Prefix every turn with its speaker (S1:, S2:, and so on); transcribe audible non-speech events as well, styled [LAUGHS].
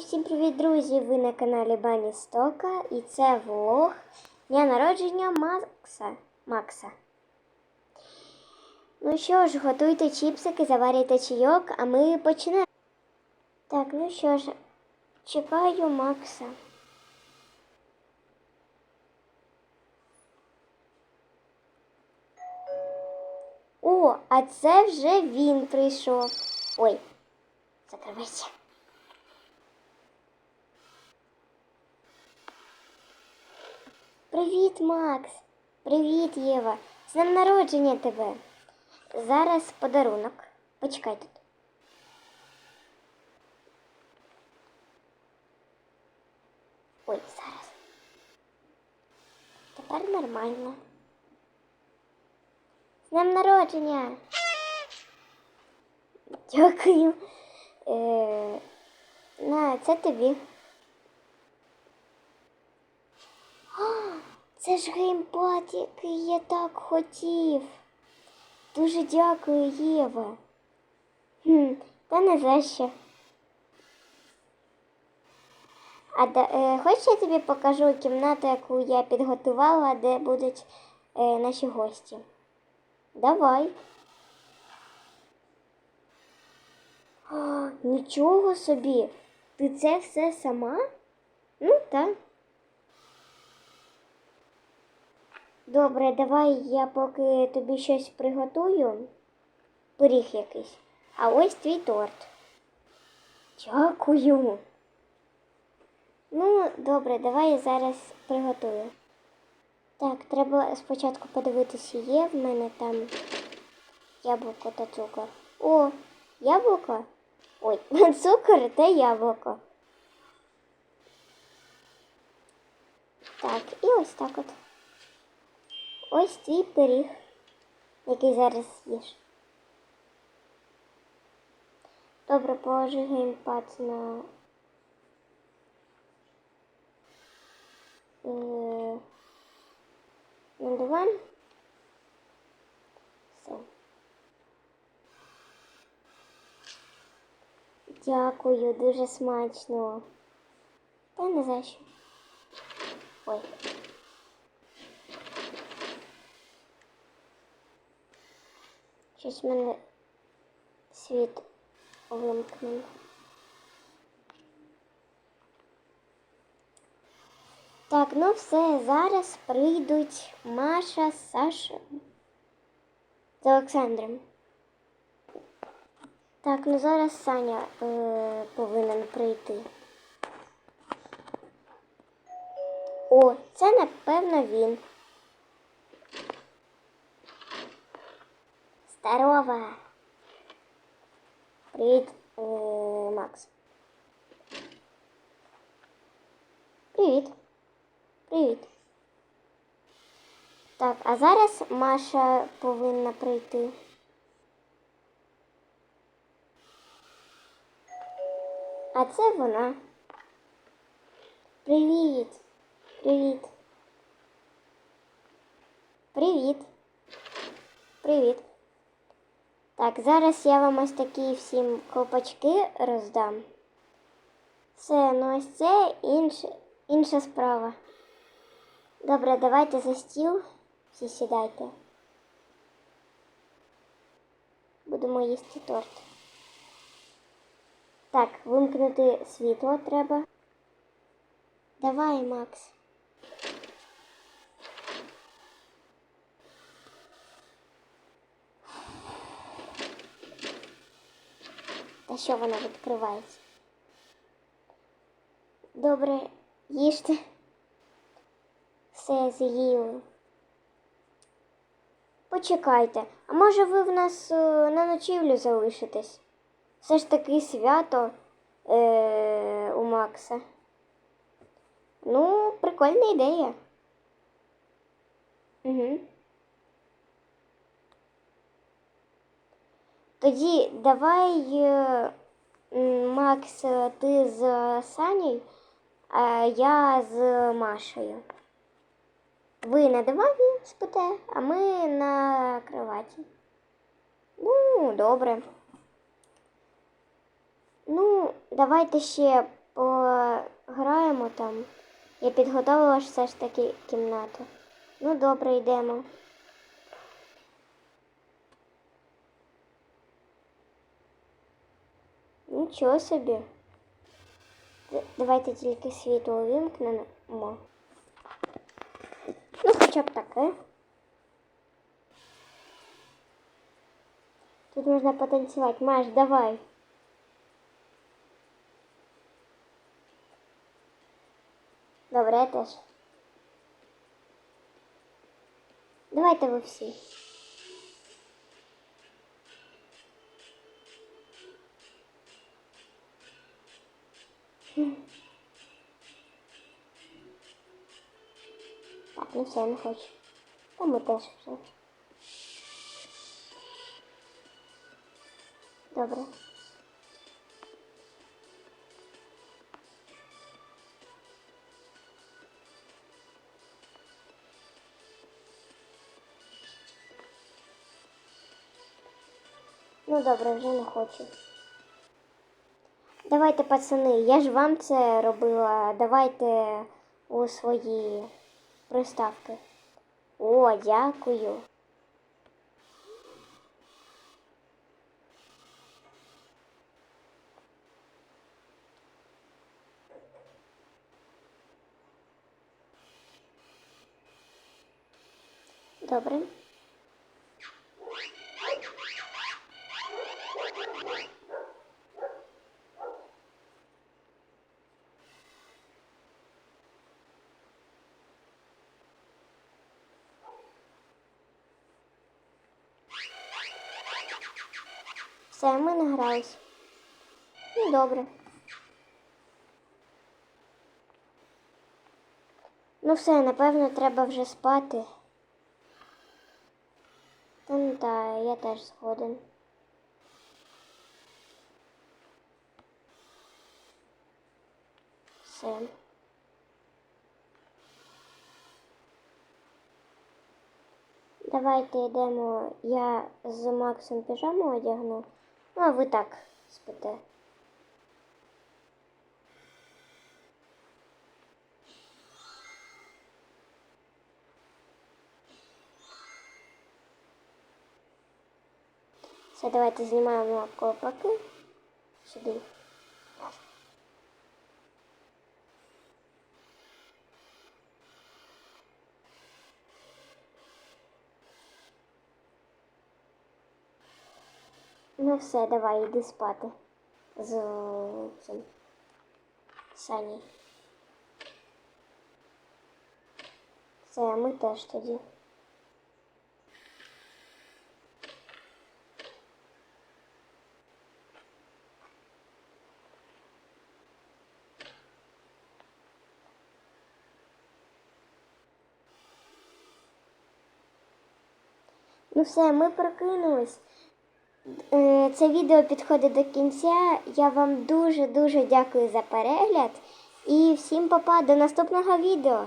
S1: всім привіт, друзі! Ви на каналі Бані Стока і це влог дня народження Макса. Макса. Ну що ж, готуйте чіпсики, заварюйте чайок, а ми почнемо. Так, ну що ж, чекаю Макса. О, а це вже він прийшов. Ой, закривайся. Привіт, Макс. Привіт, Єва. З днем народження тебе. Зараз подарунок. Почекай тут. Ой, зараз. Тепер нормально. З днем народження. Дякую. Е, на, це тобі. Це ж геймпад, який я так хотів. Дуже дякую, Єва. Хм, та не за що. А да, е, хочеш я тобі покажу кімнату, яку я підготувала, де будуть е, наші гості? Давай. О, нічого собі. Ти це все сама? Ну, так. Добре, давай я поки тобі щось приготую. Пиріг якийсь. А ось твій торт. Дякую. Ну, добре, давай я зараз приготую. Так, треба спочатку подивитися, є в мене там яблуко та цукор. О, яблуко? Ой, [LAUGHS] цукор та яблуко. Так, і ось так от. Ось твій пиріг, який зараз їш. Добре, положи геймпад на. Е, на диван. Все. Дякую, дуже смачно. Та не за що. Ой. Щось в мене світ вимкнув. Так, ну все, зараз прийдуть Маша, Саша з Олександром. Так, ну зараз Саня е, повинен прийти. О, це напевно він. Здорово. Привіт, е, Макс. Привіт. Привіт. Так, а зараз Маша повинна прийти. А це вона. Привіт. Привіт. Привіт. Привіт. Так, зараз я вам ось такі всім колпачки роздам. Все, ну ось це інша, інша справа. Добре, давайте за стіл. Всі сідайте. Будемо їсти торт. Так, вимкнути світло треба. Давай, Макс. Та що вона відкривається? Добре, їжте. Все з'їли. Почекайте, а може ви в нас е, на ночівлю залишитесь? Все ж таки свято е, у Макса. Ну, прикольна ідея. Угу. Тоді давай, е, Макс, ти з Санєю, а я з Машею. Ви на дивані спите, а ми на кроваті. Ну, добре. Ну, давайте ще по граємо там. Я підготовила ж все ж таки кімнату. Ну, добре, йдемо. Нічого собі. Д- Давайте тільки світло вимкнемо. Ну, хоча б таке. Тут можна потанцювати. Маш, давай. Добре, я теж. Давайте ви всі. Ну все, не хочу. Та ми теж все. Добре. Ну добре, вже не хочу. Давайте, пацани, я ж вам це робила. Давайте у свої приставки. О, дякую. Добре. Все, ми награлись. Ну, добре. Ну все, напевно, треба вже спати. Та ну та, я теж згоден. Все. Давайте йдемо. Я з Максом піжаму одягну. Ну, а ви так спите. Все, давайте знімаємо колпаки сюди. Ну все, давай, іди спати. З цим Сані. Все, ми теж тоді. Ну все, ми прокинулись. Е, Це відео підходить до кінця. Я вам дуже-дуже дякую за перегляд. І всім па-па, до наступного відео.